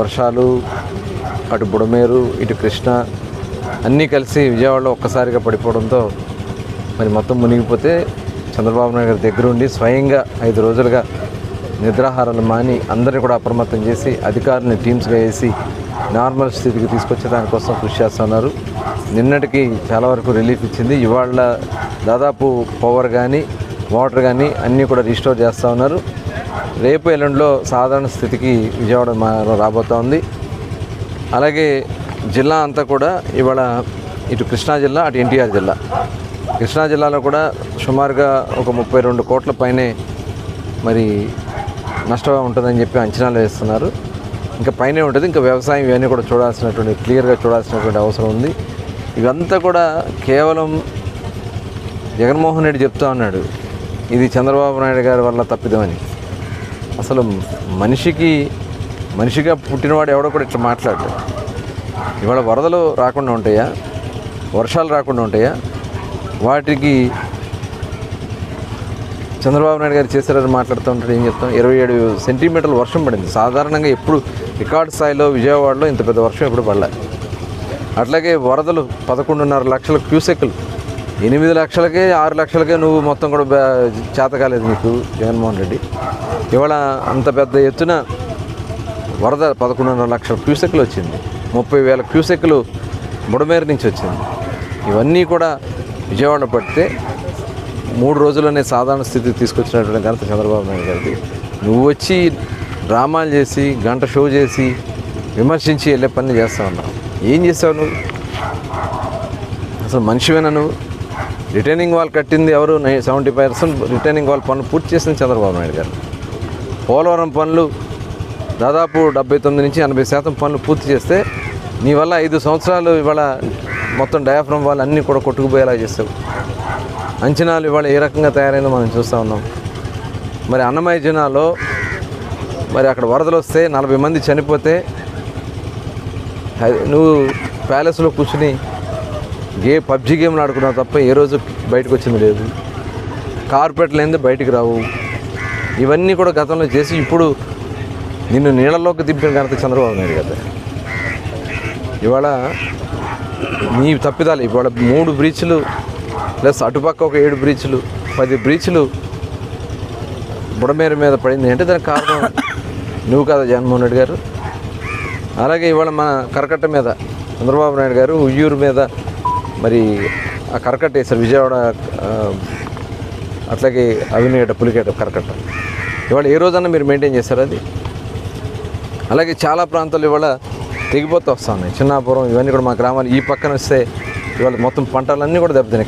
వర్షాలు అటు బుడమేరు ఇటు కృష్ణ అన్నీ కలిసి విజయవాడలో ఒక్కసారిగా పడిపోవడంతో మరి మొత్తం మునిగిపోతే చంద్రబాబు నాయుడు గారి దగ్గరుండి స్వయంగా ఐదు రోజులుగా నిద్రాహారాలు మాని అందరినీ కూడా అప్రమత్తం చేసి అధికారులను టీమ్స్గా వేసి నార్మల్ స్థితికి తీసుకొచ్చే దానికోసం కృషి చేస్తున్నారు. నిన్నటికి చాలా వరకు రిలీఫ్ ఇచ్చింది. ఇవాళ దాదాపు పవర్ కానీ వాటర్ కానీ అన్నీ కూడా రీస్టోర్ చేస్తూ ఉన్నారు. రేపు ఎల్లుండిలో సాధారణ స్థితికి విజయవాడ మా రాబోతూ ఉంది అలాగే జిల్లా అంతా కూడా ఇవాళ ఇటు కృష్ణా జిల్లా అటు ఎన్టీఆర్ జిల్లా. కృష్ణా జిల్లాలో కూడా సుమారుగా ఒక ముప్పై రెండు కోట్ల పైనే మరి నష్టం ఉంటుందని చెప్పి అంచనాలు వేస్తున్నారు. ఇంకా పైనే ఉంటుంది ఇంకా వ్యవసాయం ఇవన్నీ కూడా చూడాల్సినటువంటి క్లియర్గా చూడాల్సినటువంటి అవసరం ఉంది. ఇవంతా కూడా కేవలం జగన్మోహన్ రెడ్డి చెప్తా ఉన్నాడు ఇది చంద్రబాబు నాయుడు గారి వల్ల తప్పిదమని. అసలు మనిషికి మనిషిగా పుట్టినవాడు ఎవడో కూడా ఇట్లా మాట్లాడు ఇవాళ వరదలు రాకుండా ఉంటాయా? వర్షాలు రాకుండా ఉంటాయా? వాటికి చంద్రబాబు నాయుడు గారు చేశారని మాట్లాడుతూ ఉంటాడు ఏం చెప్తాం? ఇరవై ఏడు సెంటీమీటర్లు వర్షం పడింది. సాధారణంగా ఎప్పుడు రికార్డు స్థాయిలో విజయవాడలో ఇంత పెద్ద వర్షం ఎప్పుడు పడలే అట్లాగే వరదలు పదకొండున్నర లక్షల క్యూసెక్లు. ఎనిమిది లక్షలకే ఆరు లక్షలకే నువ్వు మొత్తం కూడా చేత కాలేదు నీకు జగన్మోహన్ రెడ్డి. ఇవాళ అంత పెద్ద ఎత్తున వరద పదకొండున్నర లక్షల క్యూసెక్లు వచ్చింది. ముప్పై వేల క్యూసెక్లు బుడమేరు నుంచి వచ్చింది. ఇవన్నీ కూడా విజయవాడలో పడితే మూడు రోజుల్లోనే సాధారణ స్థితికి తీసుకొచ్చినటువంటి ఘనత చంద్రబాబు నాయుడు గారికి నువ్వు వచ్చి డ్రామాలు చేసి గంట షో చేసి విమర్శించి వెళ్ళే పని చేస్తా ఉన్నావు. ఏం చేసావు నువ్వు? అసలు మనిషివేనా నువ్వు? రిటైనింగ్ వాల్ కట్టింది ఎవరు? సెవెంటీ పర్సెంట్ రిటైనింగ్ వాల్ పనులు పూర్తి చేసింది చంద్రబాబు నాయుడు గారు. పోలవరం పనులు దాదాపు డెబ్బై తొమ్మిది నుంచి ఎనభై శాతం పనులు పూర్తి చేస్తే నీ వల్ల ఐదు సంవత్సరాలు ఇవాళ మొత్తం డయాఫ్రమ్ వాళ్ళు అన్నీ కూడా కొట్టుకుపోయేలా చేస్తావు. అంచనాలు ఇవాళ ఏ రకంగా తయారైందో మనం చూస్తూ ఉన్నాం. మరి అన్నమయ్య జిల్లాలో మరి అక్కడ వరదలు వస్తే నలభై మంది చనిపోతే నువ్వు ప్యాలెస్లో కూర్చుని గే పబ్జి గేమ్లు ఆడుకున్నావు తప్ప ఏ రోజు బయటకు వచ్చింది లేదు. కార్పొరేట్లు లేనిదే బయటికి రావు. ఇవన్నీ కూడా గతంలో చేసి ఇప్పుడు నిన్ను నీళ్ళలోకి దింపిన ఘనత చంద్రబాబు నాయుడు కదా ఇవాళ నీ తప్పిదాలు ఇవాళ మూడు బ్రీచ్లు ప్లస్ అటుపక్క ఒక ఏడు బ్రీచ్లు పది బ్రీచ్లు బుడమేరు మీద పడింది. అంటే దానికి కారణం నువ్వు కదా జగన్మోహన్ రెడ్డి గారు. అలాగే ఇవాళ మన కరకట్ట మీద చంద్రబాబు నాయుడు గారు ఉయ్యూరు మీద మరి ఆ కరకట్ట వేశారు విజయవాడ అట్లాగే అవినేట పులికేట కరకట్ట. ఇవాళ ఏ రోజన్నా మీరు మెయింటైన్ చేస్తారు అది? అలాగే చాలా ప్రాంతాలు ఇవాళ తెగిపోతూ వస్తూ ఉన్నాయి చిన్నాపురం ఇవన్నీ కూడా మా గ్రామాలు ఈ పక్కన వస్తే ఇవాళ మొత్తం పంటలన్నీ కూడా దెబ్బతిన్నాయి.